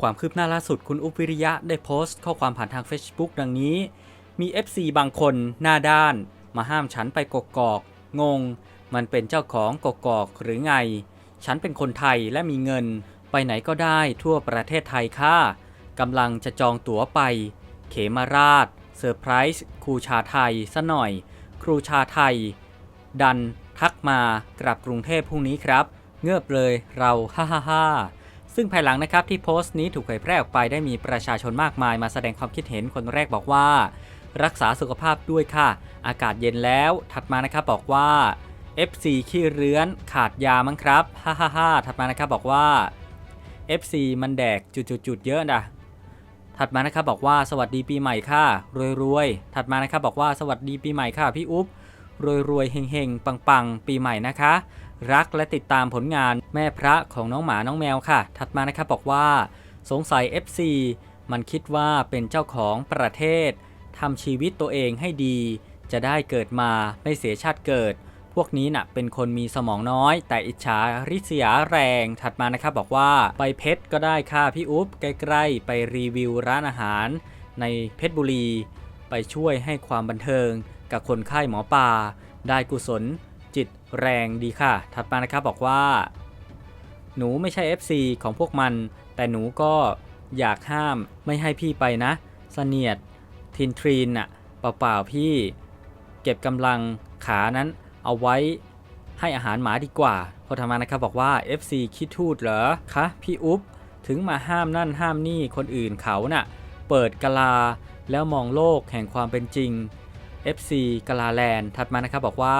ความคืบหน้าล่าสุดคุณอุปวิริยะได้โพสต์ข้อความผ่านทาง Facebook ดังนี้ มี FC บางคนหน้าด้าน มาห้ามฉันไปกกอก งง มันเป็นเจ้าของกกอกหรือไง ฉันเป็นคนไทยและมีเงิน ไปไหนก็ได้ทั่วประเทศไทยค่ะกำลังจะจองตั๋วไป เขมาราชเซอร์ไพรส์ครูชาไทยซะหน่อย ครูชาไทย ดันทักมากลับกรุงเทพพรุ่งนี้ครับ เงือบเลยเราฮ่าฮ่าฮ่า ซึ่งภายหลังนะครับที่โพสต์นี้ถูกเผยแพร่ออกไปได้มีประชาชนมากมายมาแสดงความคิดเห็นคนแรกบอกว่า รักษาสุขภาพด้วยค่ะ อากาศเย็นแล้ว ถัดมานะครับบอกว่า FC ขี้เรื้อนขาดยามั้งครับฮ่าฮ่าฮ่าถัดมานะครับบอกว่า FC มันแดกจุดๆเยอะนะถัดมานะครับบอกว่าสวัสดีปีใหม่ค่ะรวยๆถัดมานะครับบอกว่าสวัสดีปีใหม่ค่ะพี่อุ๊บรวยๆเฮงๆปังๆ ปีใหม่นะคะ รักและติดตามผลงานแม่พระของน้องหมาน้องแมวค่ะ ถัดมานะครับบอกว่า สงสัย FC มันคิดว่าเป็นเจ้าของประเทศทำชีวิตตัวเองให้ดี จะได้เกิดมาไม่เสียชาติเกิด พวกนี้น่ะเป็นคนมีสมองน้อย แต่อิจฉาริษยาแรง ถัดมานะครับบอกว่าไปเพชรก็ได้ค่ะพี่อุ๊บใกล้ๆ ไปรีวิวร้านอาหาร ในเพชรบุรี ไปช่วยให้ความบันเทิง กับคนไข้หมอปลาได้กุศล จิตแรงดีค่ะ ถัดมานะครับบอกว่า หนูไม่ใช่ FC ของพวกมัน แต่หนูก็อยากห้ามไม่ให้พี่ไปนะเสนียดทินทรีนน่ะเปล่าๆพี่ เก็บกำลังขานั้นเอาไว้ให้อาหารหมาดีกว่า พอทำมานะครับบอกว่า FC คิดทูดเหรอคะพี่อุ๊บถึงมาห้ามนั่นห้ามนี่คนอื่นเขาน่ะ เปิดกะลาแล้วมองโลกแห่งความเป็นจริง FC กะลาแลนด์ถัดมานะครับบอกว่า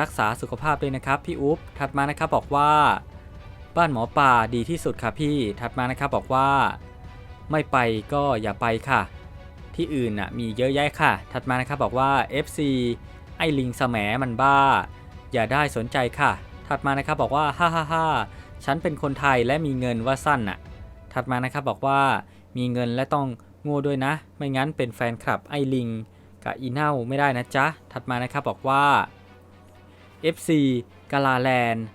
รักษาสุขภาพด้วยนะครับพี่อุ๊บถัดมานะครับบอกว่า บ้านหมอป่าดีที่สุดค่ะพี่ถัดมานะครับบอกว่า ไม่ไปก็อย่าไปค่ะ ที่อื่นน่ะมีเยอะแยะค่ะ ถัดมานะครับบอกว่า FC ไอ้ลิงสแหมมันบ้า อย่าได้สนใจค่ะ ถัดมานะครับบอกว่าฮ่าฮ่าฮ่าฉันเป็นคนไทยและมีเงินว่าสั้นน่ะ ถัดมานะครับบอกว่ามีเงินและต้องโง่ด้วยนะ ไม่งั้นเป็นแฟนคลับไอ้ลิงกับอีเน่าไม่ได้นะจ๊ะ ถัดมานะครับบอกว่า FC กาลาแลนด์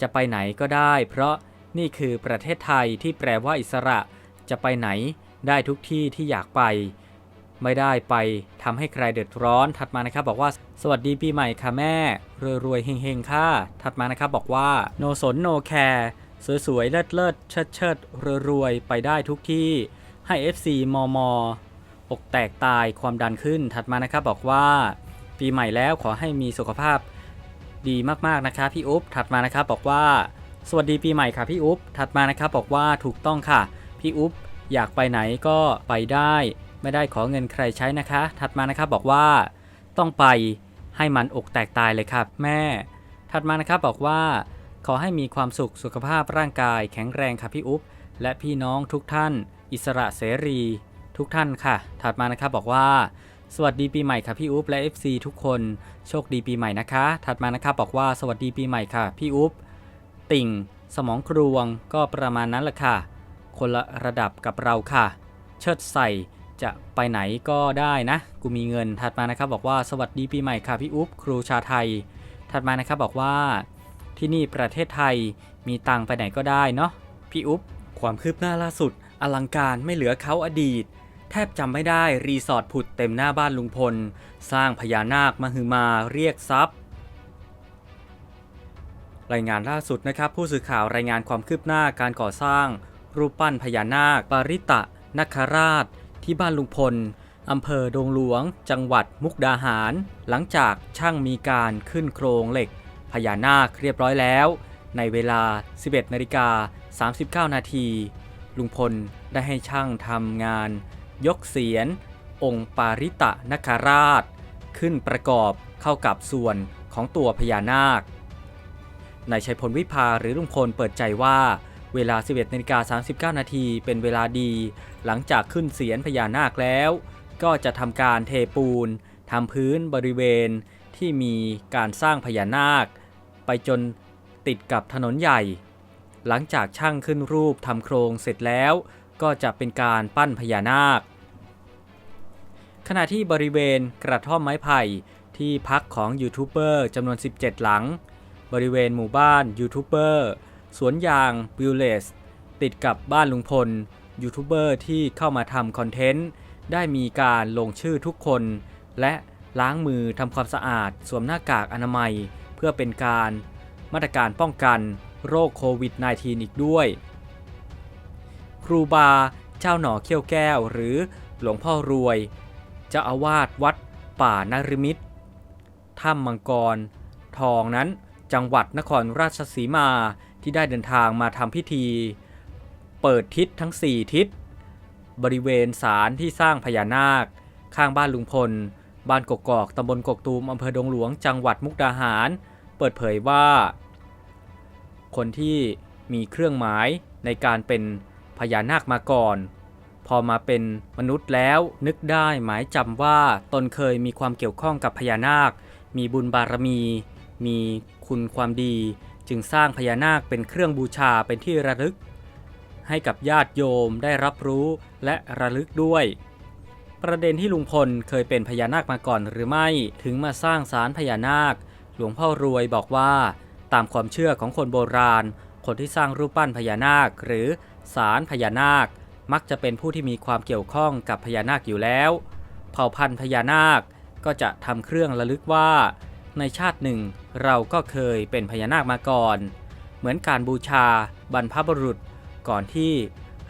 จะไปไหนก็ได้ เพราะนี่คือประเทศไทยที่แปลว่าอิสระ จะไปไหนได้ทุกที่ที่อยากไป ไม่ได้ไปทำให้ใครเดือดร้อน ถัดมานะครับ บอกว่าสวัสดีปีใหม่ค่ะแม่ รวยรวยๆเฮงๆค่ะ ถัดมานะครับบอกว่าโนสนโนแคร์สวยๆเลิศเลิศๆเชิดเชิดรวยรวยๆไปได้ทุกที่ ให้ FC มมอกแตกตายความดันขึ้น ถัดมานะครับบอกว่า ปีใหม่แล้วขอให้มีสุขภาพ ดีมากๆนะคะพี่อุ๊บถัดมานะครับบอกว่า สวัสดีปีใหม่ค่ะพี่อุ๊บถัดมานะครับบอกว่าถูกต้องค่ะ พี่อุ๊บอยากไปไหนก็ไปได้ ไม่ได้ขอเงินใครใช้นะคะ ถัดมานะครับบอกว่า ต้องไปให้มันอกแตกตายเลยครับแม่ ถัดมานะครับบอกว่า ขอให้มีความสุขสุขภาพร่างกายแข็งแรงค่ะพี่อุ๊บและพี่น้องทุกท่าน อิสระเสรี ทุกท่านค่ะ ถัดมานะครับบอกว่า สวัสดีปีใหม่ค่ะพี่อุ๊บและ FC ทุกคนโชคดีปีใหม่นะคะ ถัดมานะครับบอกว่าสวัสดีปีใหม่ค่ะพี่อุ๊บติ่ง สมองกรวงก็ประมาณนั้นแหละค่ะ คนละระดับกับเราค่ะ เชิดใส่จะไปไหนก็ได้นะ กูมีเงินถัดมานะครับบอกว่าสวัสดีปีใหม่ค่ะพี่อุ๊บครูชาไทย ถัดมานะครับบอกว่า ที่นี่ประเทศไทยมีตังค์ไปไหนก็ได้เนาะพี่อุ๊บความคืบหน้าล่าสุด อลังการไม่เหลือเขาอดีต แทบจำไม่ได้รีสอร์ทผุดเต็มหน้าบ้านลุงพล สร้างพญานาคมหือมาเรียกทรัพย์ รายงานล่าสุดนะครับ ผู้สื่อข่าวรายงานความคืบหน้าการก่อสร้าง รูปปั้นพญานาค ปาริตะนคราช ที่บ้านลุงพลอำเภอดงหลวง จังหวัดมุกดาหาร หลังจากช่างมีการขึ้นโครงเหล็ก พญานาคเรียบร้อยแล้ว ในเวลา 11นาฬิกา39 นาทีลุงพลได้ให้ช่างทำงาน ยกเสียน องค์ปาริตะนคราช ขึ้นประกอบเข้ากับส่วนของตัวพญานาคนายชัยพลวิภาหรือลุงพลเปิดใจว่าเวลา 11นาฬิกา39 นาทีเป็นเวลาดี หลังจากขึ้นเสียนพญานาคแล้ว ก็จะทำการเทปูนทำพื้นบริเวณที่มีการสร้างพญานาค ไปจนติดกับถนนใหญ่ หลังจากช่างขึ้นรูปทำโครงเสร็จแล้ว ก็จะเป็นการปั้นพญานาค ขณะที่บริเวณกระท่อมไม้ไผ่ที่พักของยูทูบเบอร์จำนวน 17 หลัง บริเวณหมู่บ้านยูทูบเบอร์สวนยางวิลเลสติดกับบ้านลุงพลยูทูบเบอร์ที่เข้ามาทำคอนเทนต์ได้มีการลงชื่อทุกคน และล้างมือทำความสะอาดสวมหน้ากากอนามัย เพื่อเป็นการมาตรการป้องกันโรคโควิด -19 อีกด้วย ครูบาเจ้าหน่อเขี้ยวแก้วหรือหลวงพ่อรวย จ้าอาวาสวัดป่านารมิตรถ้ำมังกร ทองนั้นจังหวัดนครราชสีมาที่ได้เดินทางมาทำพิธี เปิดทิศทั้ง 4 ทิศ บริเวณศาลที่สร้างพญานาค ข้างบ้านลุงพล บ้านกกอกตำบลกกตูมอำเภอดงหลวงจังหวัดมุกดาหาร เปิดเผยว่า คนที่มีเครื่องหมายในการเป็นพญานาคมาก่อน พอมาเป็นมนุษย์แล้วนึกได้หมายจำว่าตนเคยมีความเกี่ยวข้องกับพญานาค มีบุญบารมี มีคุณความดี จึงสร้างพญานาคเป็นเครื่องบูชาเป็นที่ระลึก ให้กับญาติโยมได้รับรู้และระลึกด้วย ประเด็นที่ลุงพลเคยเป็นพญานาคมาก่อนหรือไม่ถึงมาสร้างศาลพญานาค หลวงพ่อรวยบอกว่า ตามความเชื่อของคนโบราณ คนที่สร้างรูปปั้นพญานาค หรือศาลพญานาค มักจะเป็นผู้ที่มีความเกี่ยวข้องกับพญานาคอยู่แล้ว เผ่าพันธุ์พญานาคก็จะทำเครื่องระลึกว่า ในชาติหนึ่งเราก็เคยเป็นพญานาคมาก่อน เหมือนการบูชาบรรพบุรุษก่อนที่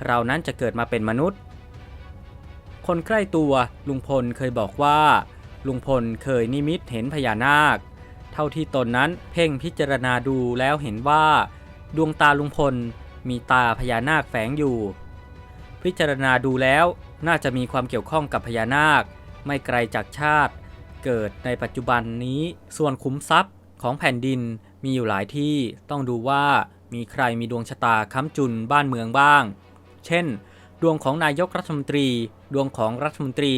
เรานั้นจะเกิดมาเป็นมนุษย์ คนใกล้ตัวลุงพลเคยบอกว่า ลุงพลเคยนิมิตเห็นพญานาค เท่าที่ตนนั้นเพ่งพิจารณาดูแล้วเห็นว่า ดวงตาลุงพลมีตาพญานาคแฝงอยู่ พิจารณาดูแล้วน่าจะมีความเกี่ยวข้องกับพญานาค ไม่ไกลจากชาติ เกิดในปัจจุบันนี้ส่วนขุมทรัพย์ของแผ่นดินมีอยู่หลายที่ต้องดูว่ามีใครมีดวงชะตาค้ำจุนบ้านเมืองบ้าง เช่น ดวงของนายกรัฐมนตรี ดวงของรัฐมนตรี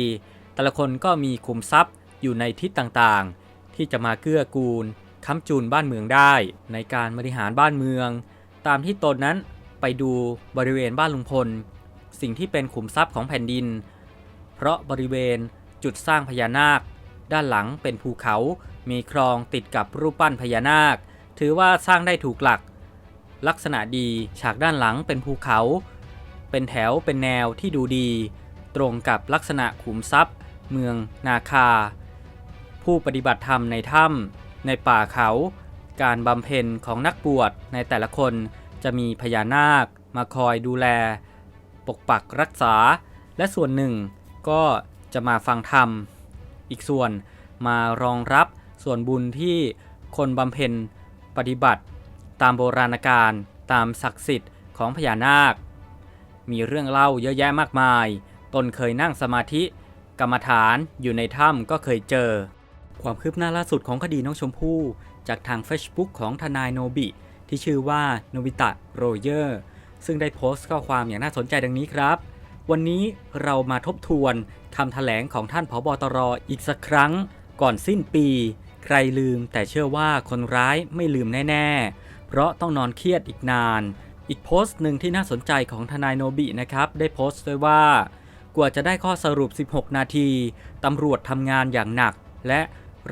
แต่ละคนก็มีขุมทรัพย์อยู่ในทิศต่างๆ ที่จะมาเกื้อกูลค้ำจุนบ้านเมืองได้ ในการบริหารบ้านเมือง ตามที่ตนนั้นไปดูบริเวณบ้านลุงพล สิ่งที่เป็นขุมทรัพย์ของแผ่นดิน เพราะบริเวณจุดสร้างพญานาค ด้านหลังเป็นภูเขา มีคลองติดกับรูปปั้นพญานาค ถือว่าสร้างได้ถูกหลัก ลักษณะดีฉากด้านหลังเป็นภูเขา เป็นแถวเป็นแนวที่ดูดี ตรงกับลักษณะขุมทรัพย์ เมืองนาคา ผู้ปฏิบัติธรรมในถ้ำในป่าเขา การบำเพ็ญของนักบวชในแต่ละคนจะมีพญานาคมาคอยดูแล ปกปักรักษา และส่วนหนึ่งก็จะมาฟังธรรม อีกส่วนมารองรับส่วนบุญที่คนบำเพ็ญปฏิบัติ ตามโบราณกาลตามศักดิ์สิทธิ์ของพญานาค มีเรื่องเล่าเยอะแยะมากมาย ตนเคยนั่งสมาธิ กรรมฐานอยู่ในถ้ำก็เคยเจอ ความคืบหน้าล่าสุดของคดีน้องชมพู่ จากทาง Facebook ของทนายโนบิ ที่ชื่อว่าโนบิตะโรเยอร์ ซึ่งได้โพสต์ข้อความอย่างน่าสนใจดังนี้ครับ วันนี้เรามาทบทวนคำแถลงของท่านผบตรออีกสักครั้ง ก่อนสิ้นปี ใครลืมแต่เชื่อว่าคนร้ายไม่ลืมแน่ ๆ เพราะต้องนอนเครียดอีกนาน อีกโพสต์หนึ่งที่น่าสนใจของทนายโนบินะครับ ได้โพสต์ไว้ว่ากว่าจะได้ข้อสรุป 16 นาที ตำรวจทำงานอย่างหนัก และ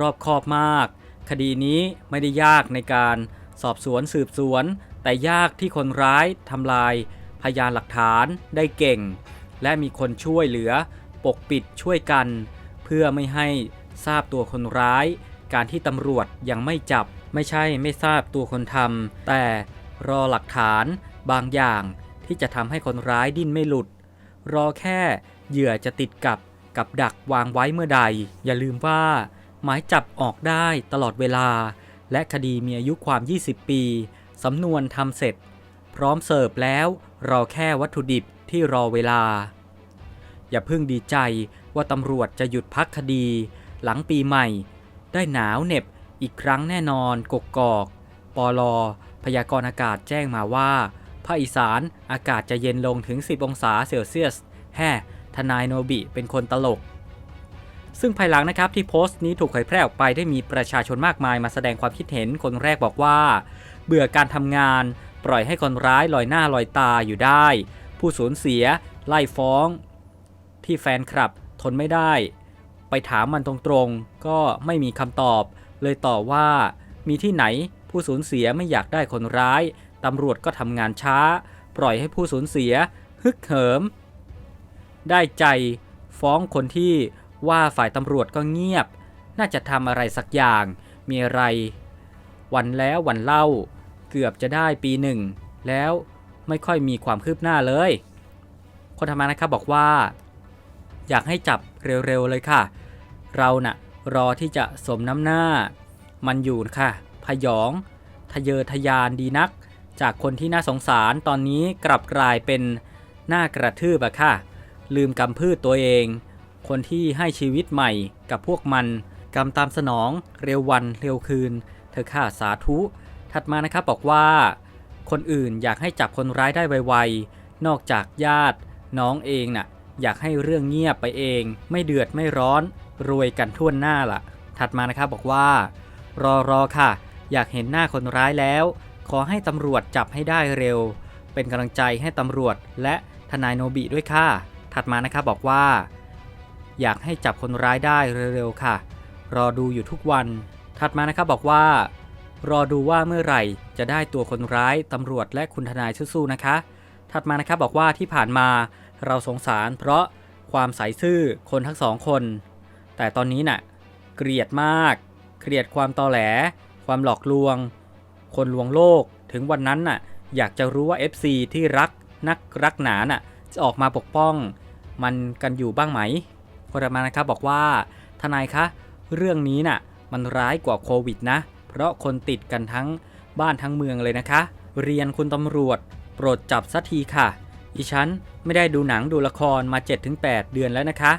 รอบคอบมาก คดีนี้ไม่ได้ยากในการสอบสวนสืบสวน แต่ยากที่คนร้ายทำลาย พยานหลักฐานได้เก่ง และมีคนช่วยเหลือ ปกปิดช่วยกัน เพื่อไม่ให้ทราบตัวคนร้าย การที่ตำรวจยังไม่จับ ไม่ใช่ไม่ทราบตัวคนทำแต่รอหลักฐานบางอย่างที่จะทำให้คนร้ายดิ้นไม่หลุด รอแค่เหยื่อจะติดกับกับดักวางไว้เมื่อใด อย่าลืมว่า หมายจับออกได้ตลอดเวลา และคดีมีอายุความ 20 ปี สำนวนทำเสร็จ พร้อมเสิร์ฟแล้วรอแค่วัตถุดิบที่รอเวลา อย่าเพิ่งดีใจว่าตำรวจจะหยุดพักคดี หลังปีใหม่ ได้หนาวเหน็บอีกครั้งแน่นอนกกอกปอลอพยากรณ์อากาศแจ้งมาว่าภาคอีสานอากาศจะเย็นลงถึง 10 องศาเซลเซียส แฮ่ทนายโนบิเป็นคนตลก ซึ่งภายหลังนะครับที่โพสต์นี้ถูกเผยแพร่ออกไปได้มีประชาชนมากมายมาแสดงความคิดเห็นคนแรกบอกว่า เบื่อการทำงาน ปล่อยให้คนร้ายลอยหน้าลอยตาอยู่ได้ ผู้สูญเสีย ไล่ฟ้อง ที่แฟนคลับทนไม่ได้ ไปถามมันตรงๆ ก็ไม่มีคำตอบ เลยตอบว่ามีที่ไหนผู้สูญเสียไม่อยากได้คนร้าย ตำรวจก็ทำงานช้า ปล่อยให้ผู้สูญเสีย ฮึกเหิม ได้ใจฟ้องคนที่ว่าฝ่ายตำรวจก็เงียบ น่าจะทำอะไรสักอย่าง มีอะไร วันแล้ววันเล่า เกือบจะได้ปีหนึ่ง แล้วไม่ค่อยมีความคืบหน้าเลย คนทำงานนะครับบอกว่า อยากให้จับเร็วๆเลยค่ะ เราน่ะรอที่จะสมน้ำหน้า มันอยู่ค่ะ พยอง ทะเยอทะยานดีนัก จากคนที่น่าสงสารตอนนี้กลับกลายเป็นหน้ากระทืบอะค่ะ ลืมกำพืชตัวเอง คนที่ให้ชีวิตใหม่กับพวกมันกำตามสนองเร็ววันเร็วคืน เธอค่าสาธุ ถัดมานะครับบอกว่า คนอื่นอยากให้จับคนร้ายได้ไวๆ นอกจากญาติ น้องเองน่ะอยากให้เรื่องเงียบไปเอง ไม่เดือดไม่ร้อน รวยกันทั่วหน้าล่ะ ถัดมานะครับบอกว่า รอรอค่ะ อยากเห็นหน้าคนร้ายแล้ว ขอให้ตำรวจจับให้ได้เร็ว เป็นกำลังใจให้ตำรวจและทนายโนบิด้วยค่ะ ถัดมานะครับบอกว่า อยากให้จับคนร้ายได้เร็วๆค่ะ รอดูอยู่ทุกวัน ถัดมานะครับบอกว่า รอดูว่าเมื่อไหร่จะได้ตัวคนร้ายตำรวจและคุณทนายสู้ๆนะคะ ถัดมานะครับบอกว่าที่ผ่านมาเราสงสารเพราะความใสซื่อคนทั้งสองคน แต่ตอนนี้น่ะเกลียดมาก เกลียดความตอแหล ความหลอกลวง คนลวงโลกถึงวันนั้นน่ะอยากจะรู้ว่า FC ที่รักนักรักหนาน่ะจะออกมาปกป้อง มันกันอยู่บ้างไหมคนต่อมานะครับบอกว่าทนายคะ เรื่องนี้น่ะ มันร้ายกว่าโควิดนะ เพราะคนติดกันทั้งบ้านทั้งเมืองเลยนะคะ เรียนคุณตำรวจ โปรดจับสักทีค่ะ อีฉันไม่ได้ดูหนังดูละครมา 7-8 เดือนแล้วนะคะ